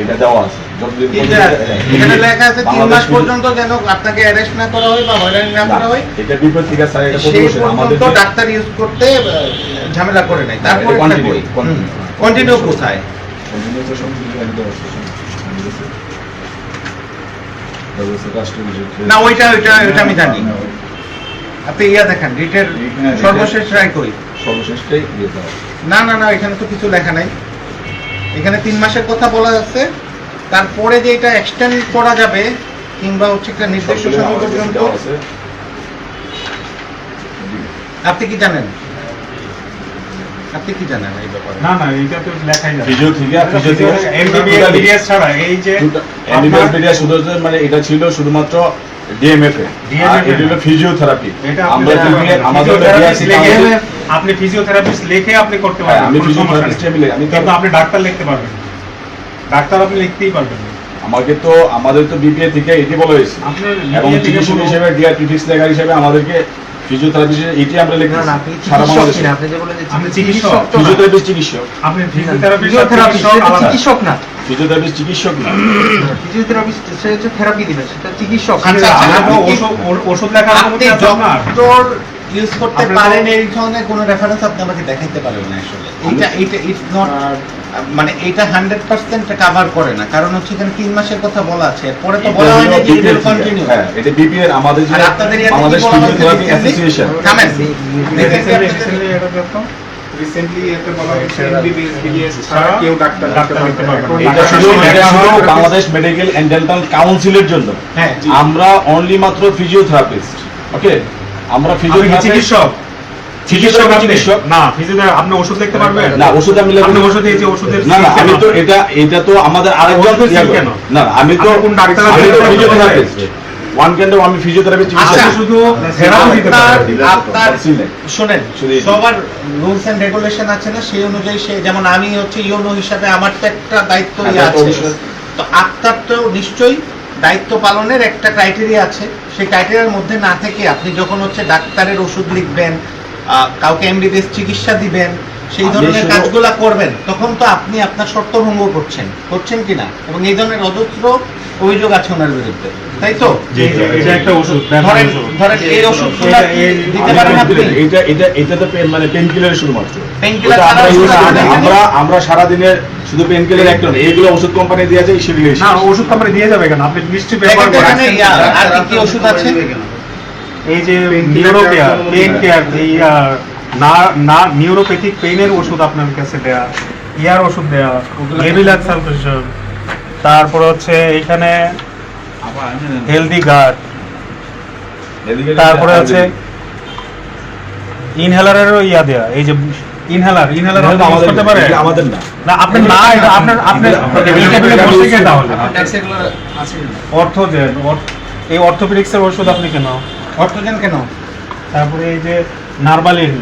এটা দেওয়া আছে। যতদিন এখানে লেখা আছে তিন মাস পর্যন্ত যেন আপনাকে অ্যারেস্ট না করা হয় বা হয়রানি না করা হয় এটা বিপদ থেকে স্যার এটা পরিবেশন আমাদের পর্যন্ত ডাক্তার ইউজ করতে ঝামেলা করে নাই। তারপরে এটা continue, continue। কন্টিনিউ কোথায়? না ওইটা ওইটা ওইটা আমি জানি। আপনি ইয়া দেখেন রিটের সর্বশেষ রায় কই? সর্বশেষটাই না না না এখানে তো কিছু লেখা নাই। এখানে তিন মাসের কথা বলা যাচ্ছে। তারপরে যে এটা এক্সটেন্ড করা যাবে কিংবা হচ্ছে একটা নির্দিষ্ট সময় পর্যন্ত আপনি কি জানেন? আপনি কি জানেন এই ব্যাপারে? না না এটা তো লেখাই যাবে ফিজিও থেকে ফিজিও থেকে এমবিবিএস বিডিএস ছাড়া এই যে এমবিবিএস মিডিয়া শুধু মানে এটা ছিল শুধুমাত্র ডিএমএফ এ। এটা হলো ফিজিওথেরাপি আমরা যদি আমাদের আপনি ফিজিওথেরাপিস্ট লিখে আপনি করতে হ্যাঁ, পারবেন আমি নেই। আমি লিখি, আমি কিন্তু আপনি ডাক্তার লিখতে পারবেন। ডাক্তার আপনি লিখতেই পারবেন। আমাকে তো আমাদের তো বিপিএ থেকে এটি বলা হয়েছে। এবং চিকিৎসক হিসেবে ডিআরটিটিক্স লেখার হিসেবে আমাদেরকে ফিজিওথেরাপি এটি আমরা লিখি সারা চিকিৎসক বাংলাদেশে। আপনি যে বলেন যে চিকিৎসক ফিজিওথেরাপি চিকিৎসক। আপনি ফিজিওথেরাপি চিকিৎসক না। ফিজিওথেরাপি চিকিৎসক না। ফিজিওথেরাপি সে হচ্ছে থেরাপি দিবে সেটা চিকিৎসক। আচ্ছা, আচ্ছা, ওষুধ- ওষুধ আপনার? ডক্টর ইউজ করতে পারেন। এই ধরনের কোনো রেফারেন্স আপনি আমাকে দেখাইতে পারবেন না আসলে। এটা এটা ইটস নট মানে এটা হান্ড্রেড পার্সেন্ট কাভার করে না। কারণ হচ্ছে এখানে তিন মাসের কথা বলা আছে। পরে তো বলা হয় না যে ইট। কন্টিনিউ হ্যাঁ এটা বিপিএর আমাদের যে আপনাদের হয়েছে? Physiotherapy recently? অ্যাসোসিয়েশন থামেন Recently- recently এটা দেখতাম। রিসেন্টলি এতে বলা হয়েছে। এমবিবিএস বিডিএস ছাড়া কেউ ডাক্তার ডাক্তার পারবে না। এটা শুধু এটা শুধু বাংলাদেশ মেডিকেল এন্ড ডেন্টাল কাউন্সিলের জন্য। হ্যাঁ আমরা অনলি মাত্র ফিজিওথেরাপিস্ট ওকে আমরা চিকিৎসক? চিকিৎসক চিকিৎসক। না আপনি ওষুধ লিখতে পারবেন? না ওষুধ আমি আপনি ওষুধ এই ওষুধের না না আমি তো এটা এটা তো আমাদের আরেকজন ওষুধের sheet করে। কেন? না না, আমি তো কোন ডাক্তার আমি তো ফিজিওথেরাপিস্ট। ওয়ান কেন্দ্র আমি ফিজিওথেরাপি শুধু থেরাপি দিতে আপনার পারবেন আপনার Vaccine। শোনেন শুধু এই- সবার রুলস এন্ড রেগুলেশন আছে না সেই অনুযায়ী সে যেমন আমি হচ্ছে ইউনো হিসাবে আমার তো একটা দায়িত্ব হ্যাঁ, ইয়ে তো আছে তো আপনার তো নিশ্চয়ই দায়িত্ব পালনের একটা ক্রাইটেরিয়া আছে। সেই ক্রাইটেরিয়ার মধ্যে না থেকে আপনি যখন হচ্ছে ডাক্তারের ওষুধ লিখবেন কাউকে এমবিবিএস চিকিৎসা দিবেন সেই ধরনের কাজগুলা করবেন তখন তো আপনি আপনার শর্ত ভঙ্গ করছেন। করছেন কিনা? এবং এই ধরনের অজস্র অভিযোগ আছে ওনার বিরুদ্ধে। তাই তো? একটা ওষুধ ধরেন ধরেন এই ওষুধগুলো এটা- দিতে পারেন আপনি? এটা এটা এটা তো মানে পেন কিলার শুধুমাত্র আমরা? আমরা আমরা সারা দিনের শুধু পেন কিলার একটা না এইগুলো ওষুধ কোম্পানি দিয়েছে সেগুলো না ওষুধ কোম্পানি দিয়ে যাবে কেন? আপনি নিশ্চয়ই ব্যবহার করেন। আর কি ওষুধ আছে? এই যে নিউরোকেয়ার পেইন কেয়ার এই না না নিউরোপ্যাথিক পেইনের ওষুধ আপনার কাছে দেয়া ইয়ার ওষুধ দেয়া লেবিলাক সালফেশন তারপর হচ্ছে এখানে হেলদি গার্ড তারপরে আছে ইনহেলারেরও ইয়া দেয়া এই যে ইনহেলার ইনহেলার আমাদের করতে এটা আমাদের না। না আপনি না এটা আপনার আপনার টেবিলে বসে কে তাহলে অর্থোজেন এই অর্থোপেডিক্সের ওষুধ আপনি কেন? অর্থোজেন কেন? তারপরে এই যে নার্বালিন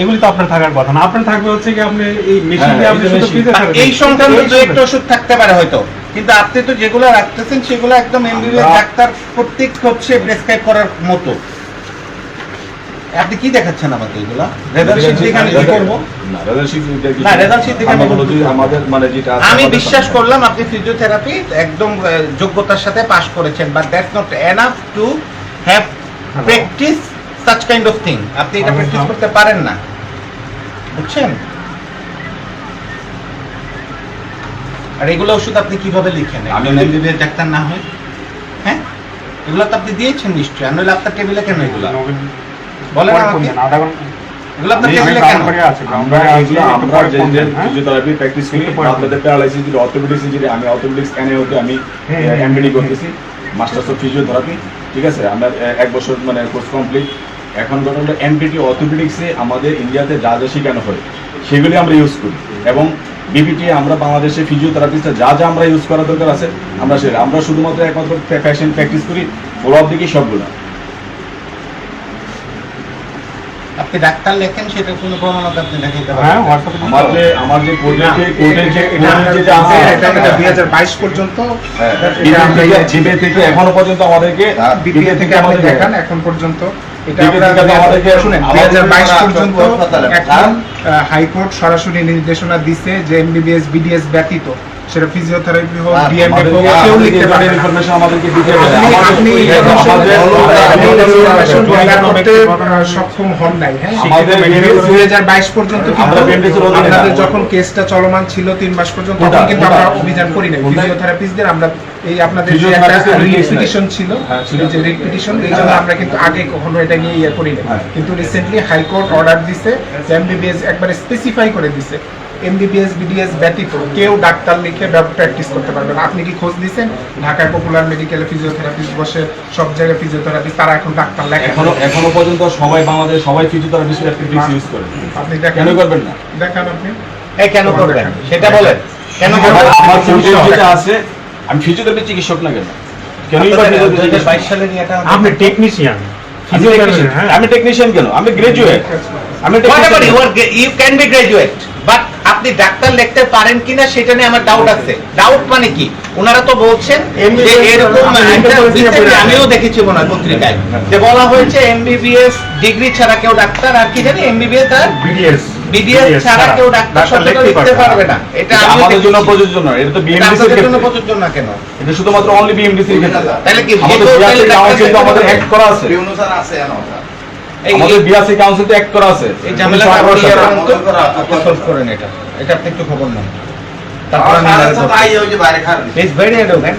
এগুলি তো আপনার থাকার কথা না। আপনার থাকবে হচ্ছে কি আপনি এই মেশিন দিয়ে হ্যাঁ, আপনি শুধু ফ্রিজে আর এই সংক্রান্ত দু একটা ওষুধ থাকতে পারে হয়তো। কিন্তু আপনি তো যেগুলো রাখতেছেন সেগুলো একদম এমবিবিএস ডাক্তার প্রত্যেক হচ্ছে প্রেসক্রাইব করার মতো। আপনি কি দেখাচ্ছেন আমাকে এগুলা? রেজাল্ট শিট দেখে আমি কি করব? না রেজাল্ট শিট না, result sheet দেখে আমি আমরা বলো যে বলতে পারব। আমাদের মানে যেটা আমি বিশ্বাস করলাম আপনি ফিজিওথেরাপি একদম যোগ্যতার সাথে পাশ করেছেন but that's not enough to have practice such kind of thing আপনি এটা প্র্যাকটিস করতে পারেন না। বুঝছেন? আর এগুলো ওষুধ আপনি কীভাবে লিখেন? আমি এমবিবিএস ডাক্তার না হয় হ্যাঁ? এগুলো তো আপনি দিয়েছেন নিশ্চয়ই। আর নইলে আপনার টেবিলে কেন এগুলো? বলেন আমাকে। আধা ঘণ্টা এগুলো আপনার আমি টেবিলে কেন? আমরা এগুলো আমরা পরে যে যে? ফিজিওথেরাপি প্র্যাকটিস করি আপনাদের প্যারালাইসিস যদি অর্থোপেডিক্স ইনজুরি আমি অর্থোপেডিক্স এনে হতে আমি হ্যাঁ, হ্যাঁ, এমবিডি হ্যাঁ। করতেছি। মাস্টার্স অফ ফিজিওথেরাপি ঠিক আছে? আমরা এক বছর মানে কোর্স কমপ্লিট এখন কথা হলো এমপিটি অর্থোপেডিক্সে আমাদের ইন্ডিয়াতে যা যা শেখানো হয়, সেগুলি আমরা ইউজ করি। এবং বিপিটি আমরা বাংলাদেশে ফিজিওথেরাপিস্টে যা যা আমরা ইউজ করা দরকার আছে, আমরা সেটা আমরা শুধুমাত্র একমাত্র ফ্যাশন প্র্যাকটিস করি ফলো আপ দিকে সবগুলো। আপনি ডাক্তার লেখেন সেটা কোনো প্রমাণত আপনি দেখাইতে হ্যাঁ পারেন আমার যে আমার যে কোর্টের কোর্টের যে কোর্টের আছে দুই হাজার বাইশ পর্যন্ত। হ্যাঁ, এটা আমরা জিপে থেকে এখনও পর্যন্ত আমাদেরকে বিপিএ থেকে আমাদের দেখান এখন পর্যন্ত। এটা বিগত আমরা আমাদেরকে শুনেন দুই হাজার বাইশ পর্যন্ত এখন হাইকোর্ট সরাসরি নির্দেশনা দিচ্ছে যে এমবিবিএস বিডিএস ব্যতীত। সেটা ফিজিওথেরাপি হোক ডিএমএ হোক কেউ লিখতে পারে। ইনফরমেশন আমাদেরকে দিতে হবে। আপনি করতে সক্ষম হন নাই হ্যাঁ? আমাদের পর্যন্ত কিন্তু আপনাদের যখন কেসটা চলমান ছিল মাস পর্যন্ত তখন কিন্তু আমরা অভিযান করি নাই। ফিজিওথেরাপিস্টদের আমরা এই আপনাদের যে একটা Physiotherapist এর release নাই। পিটিশন ছিল হ্যাঁ, যে রিপিটিশন এই জন্য আমরা কিন্তু আগে কখনো এটা নিয়ে ইয়ে করি নাই। হ্যাঁ। কিন্তু রিসেন্টলি হাইকোর্ট অর্ডার দিছে এমবিবিএস একবারে স্পেসিফাই করে দিছে। এমবিবিএস বিডিএস ব্যতীত কেউ ডাক্তার লিখে প্র্যাকটিস করতে পারবে না। আপনি কি খোঁজ দিয়েছেন ঢাকায় পপুলার মেডিকেলে ফিজিওথেরাপিস্ট বসে সব জায়গায় ফিজিওথেরাপিস্ট তারা এখন ডাক্তার লেখে। এখনও এখনও পর্যন্ত সবাই বাংলাদেশ সবাই ফিজিওথেরাপিস্ট ইউজ করে। আপনি দেখেন। কেন করবেন না? দেখান আপনি। এই কেন করবেন? সেটা বলেন। কেন আমার করবেন? আমার ফিজিওথেরাপি যেটা আছে আমি ফিজিওথেরাপি চিকিৎসক না কেন? কেন দুই হাজার বাইশ সালে নিয়ে এটা আপনি টেকনিশিয়ান আমি technician- হ্যাঁ। টেকনিশিয়ান কেন? আমি গ্রাজুয়েট আমি are, you can be graduate, but আপনি ডাক্তার লিখতে পারেন কিনা সেটা নিয়ে আমার ডাউট আছে। ডাউট মানে কি? ওনারা তো বলছেন যে এরকম একটা আমিও দেখেছি হয় পত্রিকায় যে বলা হয়েছে এমবিবিএস ডিগ্রি ছাড়া কেউ ডাক্তার আর কি জানি এমবিবিএস আর বিডিএস বিডিএস ছাড়া কেউ ডাক্তার শব্দ লিখতে পারবে না। এটা এটা আমাদের জন্য প্রযোজ্য নয় এটা তো বিএমডিসি এর জন্য প্রযোজ্য না কেন? এটা শুধুমাত্র অনলি বিএমডিসি এর ক্ষেত্রে। তাহলে কি আমাদের যে কেউ বিআরসি তাহলে কাউন্সিল তো ডাক্তার আমাদের অ্যাক্ট করা আছে। এই- আমাদের এই- বিআরসি কাউন্সিল তো। অ্যাক্ট করা আছে এই ঝামেলা করেন এটা। এটা আপনি একটু খবর নেন। তারপর আমি ইটস ভেরি এডুকেট